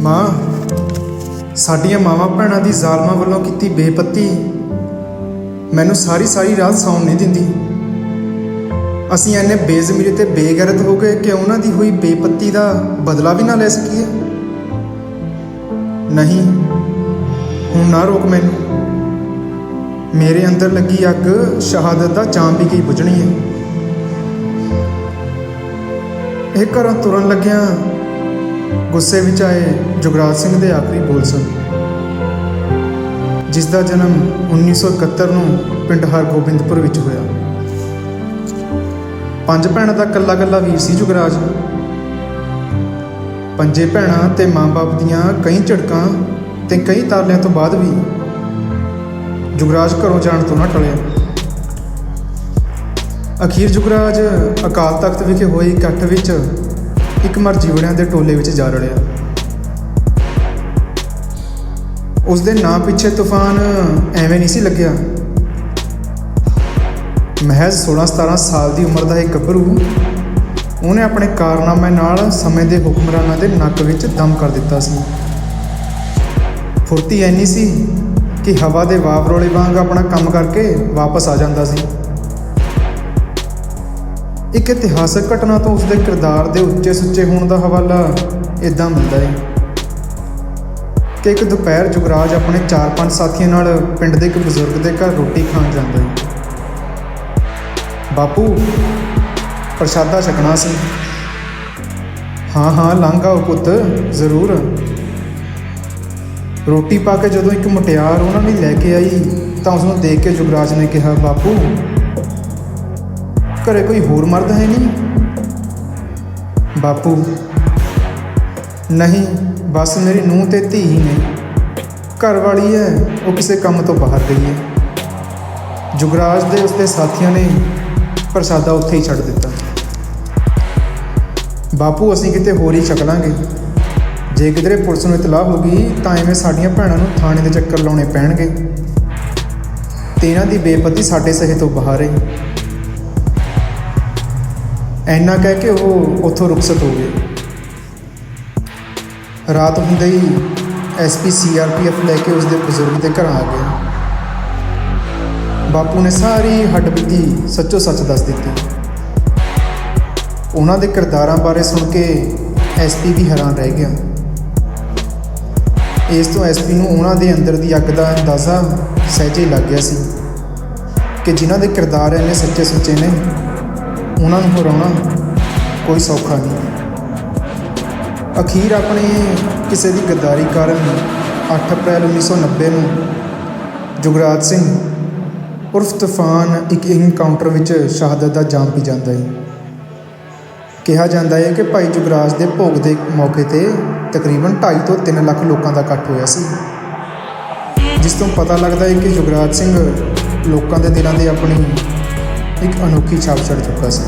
ਮਾਂ, ਸਾਡੀਆਂ ਮਾਵਾਂ ਭੈਣਾਂ ਦੀ ਜ਼ਾਲਮਾਂ ਵੱਲੋਂ ਕੀਤੀ ਬੇਪੱਤੀ ਮੈਨੂੰ ਸਾਰੀ ਸਾਰੀ ਰਾਤ ਸੌਣ ਨਹੀਂ ਦਿੰਦੀ। ਅਸੀਂ ਐਨੇ ਬੇਜ਼ਮੀਰੇ ਤੇ ਬੇਗੈਰਤ ਹੋ ਗਏ ਕਿ ਉਹਨਾਂ ਦੀ ਹੋਈ ਬੇਪੱਤੀ ਦਾ ਬਦਲਾ ਵੀ ਨਾ ਲੈ ਸਕੀਏ। ਨਹੀਂ, ਹੁਣ ਨਾ ਰੋਕ ਮੈਨੂੰ। ਮੇਰੇ ਅੰਦਰ ਲੱਗੀ ਅੱਗ, ਸ਼ਹਾਦਤ ਦਾ ਚਾਂ ਵੀ ਕੀ ਬੁਝਣੀ ਹੈ। ਇਹ ਘਰੋਂ ਤੁਰਨ ਲੱਗਿਆ ਗੁੱਸੇ ਵਿੱਚ ਆਏ ਜੁਗਰਾਜ ਸਿੰਘ ਦੇ ਆਖਰੀ ਬੋਲ ਸਨ ਜਿਸ ਦਾ ਜਨਮ 1971 ਨੂੰ ਪਿੰਡ ਹਰਗੋਬਿੰਦਪੁਰ ਵਿੱਚ ਹੋਇਆ। ਪੰਜ ਭੈਣਾਂ ਦਾ ਕੱਲਾ ਕੱਲਾ ਵੀਰ ਸੀ ਜੁਗਰਾਜ। ਪੰਜੇ ਭੈਣਾਂ ਤੇ ਮਾਂ-ਬਾਪ ਦੀਆਂ ਕਈ ਝੜਕਾਂ ਤੇ ਕਈ ਤਾਲਿਆਂ ਤੋਂ ਬਾਅਦ ਵੀ ਜੁਗਰਾਜ ਘਰੋਂ ਜਾਣ ਤੋਂ ਨਾ ਟਲਿਆ। ਅਖੀਰ ਜੁਗਰਾਜ ਅਕਾਲ ਤਖਤ ਵਿਖੇ ਹੋਏ ਇਕੱਠ ਵਿੱਚ ਇੱਕ ਮਰਜੀਵੜਿਆਂ ਦੇ ਟੋਲੇ ਵਿੱਚ ਜਾ ਰਲਿਆ ਉਸ ਦੇ ਨਾਂ ਪਿੱਛੇ ਤੂਫਾਨ ਐਵੇਂ ਨਹੀਂ ਸੀ ਲੱਗਿਆ। ਮਹਿਜ਼ 16-17 ਸਾਲ ਦੀ ਉਮਰ ਦਾ ਇੱਕ ਗੱਭਰੂ ਉਹਨੇ ਆਪਣੇ ਕਾਰਨਾਮੇ ਨਾਲ ਸਮੇਂ ਦੇ ਹੁਕਮਰਾਨਾਂ ਦੇ ਨੱਕ ਵਿੱਚ ਦਮ ਕਰ ਦਿੱਤਾ ਸੀ। ਫੁਰਤੀ ਐਨੀ ਸੀ ਕਿ ਹਵਾ ਦੇ ਵਾਵਰੋਲੇ ਵਾਂਗ ਆਪਣਾ ਕੰਮ ਕਰਕੇ ਵਾਪਸ ਆ ਜਾਂਦਾ ਸੀ। ਇੱਕ ਇਤਿਹਾਸਕ ਘਟਨਾ ਤੋਂ ਉਸਦੇ ਕਿਰਦਾਰ ਦੇ ਉੱਚੇ ਸੁੱਚੇ ਹੋਣ ਦਾ ਹਵਾਲਾ ਇਦਾਂ ਮਿਲਦਾ ਹੈ ਕਿ ਇੱਕ ਦੁਪਹਿਰ ਜੁਗਰਾਜ ਆਪਣੇ 4-5 ਸਾਥੀਆਂ ਨਾਲ ਪਿੰਡ ਦੇ ਇੱਕ ਬਜ਼ੁਰਗ ਦੇ ਘਰ ਰੋਟੀ ਖਾਣ ਜਾਂਦਾ ਹੈ ਬਾਪੂ, ਪ੍ਰਸ਼ਾਦਾ ਛਕਣਾ ਸੀ। ਹਾਂ ਹਾਂ, ਲੰਘ ਆਓ ਪੁੱਤ, ਜ਼ਰੂਰ। ਰੋਟੀ ਪਾ ਕੇ ਜਦੋਂ ਇੱਕ ਮੁਟਿਆਰ ਉਹਨਾਂ ਲਈ ਲੈ ਕੇ ਆਈ ਤਾਂ ਉਸ ਨੂੰ ਦੇਖ ਕੇ ਜੁਗਰਾਜ ਨੇ ਕਿਹਾ, ਬਾਪੂ ਘਰੇ ਕੋਈ ਹੋਰ ਮਰਦ ਹੈ ਨਹੀਂ? ਬਾਪੂ, ਨਹੀਂ, ਬਸ ਮੇਰੀ ਨੂੰਹ ਤੇ ਧੀ ਹੀ ਨੇ। ਘਰ ਵਾਲੀ ਹੈ, ਉਹ ਕਿਸੇ ਕੰਮ ਤੋਂ ਬਾਹਰ ਗਈ ਹੈ। ਜੁਗਰਾਜ ਦੇ ਉਸਦੇ ਸਾਥੀਆਂ ਨੇ ਪ੍ਰਸਾਦਾ ਉੱਥੇ ਹੀ ਛੱਡ ਦਿੱਤਾ। ਬਾਪੂ, ਅਸੀਂ ਕਿਤੇ ਹੋਰ ਹੀ ਛਕ ਲਾਂਗੇ। ਜੇ ਕਿਧਰੇ ਪੁਲਿਸ ਨੂੰ ਇਤਲਾਹ ਹੋ ਗਈ, ਤਾਂ ਐਵੇਂ ਸਾਡੀਆਂ ਭੈਣਾਂ ਨੂੰ ਥਾਣੇ ਦੇ ਚੱਕਰ ਲਾਉਣੇ ਪੈਣਗੇ। ਤੇ ਇਹਨਾਂ ਦੀ ਬੇਪਤੀ ਸਾਡੇ ਸਹੇ ਤੋਂ ਬਾਹਰ ਹੈ। ਐਨਾ ਕਹਿ ਕੇ ਉਹ ਉੱਥੋਂ ਰੁਖਸਤ ਹੋ ਗਏ। ਰਾਤ ਹੁੰਦੇ ਹੀ ਐਸਪੀ ਸੀਆਰਪੀਐਫ ਲੈ ਕੇ ਉਸਦੇ ਬਜ਼ੁਰਗ ਦੇ ਘਰ ਆ ਗਿਆ ਬਾਪੂ ਨੇ ਸਾਰੀ ਹੱਡਬੀਤੀ ਸੱਚੋ ਸੱਚ ਦੱਸ ਦਿੱਤੀ। ਉਹਨਾਂ ਦੇ ਕਿਰਦਾਰਾਂ ਬਾਰੇ ਸੁਣ ਕੇ ਐਸਪੀ ਵੀ ਹੈਰਾਨ ਰਹਿ ਗਿਆ। ਇਸ ਤੋਂ ਐਸਪੀ ਨੂੰ ਉਹਨਾਂ ਦੇ ਅੰਦਰ ਦੀ ਅੱਗ ਦਾ ਅੰਦਾਜ਼ਾ ਸਹਿਜੇ ਲੱਗ ਗਿਆ ਸੀ ਕਿ ਜਿਨ੍ਹਾਂ ਦੇ ਕਿਰਦਾਰ ਇੰਨੇ ਸੱਚੇ ਸੁੱਚੇ ਨੇ ਉਹਨਾਂ ਨੂੰ ਹਰਾਉਣਾ ਕੋਈ ਸੌਖਾ ਨਹੀਂ। ਅਖੀਰ ਆਪਣੇ ਕਿਸੇ ਦੀ ਗੱਦਾਰੀ ਕਾਰਨ 8 ਅਪ੍ਰੈਲ 1990 ਨੂੰ ਜੁਗਰਾਜ ਸਿੰਘ ਉਰਫ ਤੂਫਾਨ ਇੱਕ ਇਨਕਾਊਂਟਰ ਵਿੱਚ ਸ਼ਹਾਦਤ ਦਾ ਜਾਮ ਪੀ ਜਾਂਦਾ ਹੈ। ਕਿਹਾ ਜਾਂਦਾ ਹੈ ਕਿ ਭਾਈ ਜੁਗਰਾਜ ਦੇ ਭੋਗ ਦੇ ਮੌਕੇ ਤੇ ਤਕਰੀਬਨ 2.5 ਤੋਂ 3 ਲੱਖ ਲੋਕਾਂ ਦਾ ਇਕੱਠ ਹੋਇਆ ਸੀ। ਜਿਸ ਤੋਂ ਪਤਾ ਲੱਗਦਾ ਹੈ ਕਿ ਜੁਗਰਾਜ ਸਿੰਘ ਲੋਕਾਂ ਦੇ ਦਿਲਾਂ ਤੇ ਆਪਣੀ ਇੱਕ ਅਨੋਖੀ ਛਾਪ ਛੱਡ ਚੁੱਕਾ ਸੀ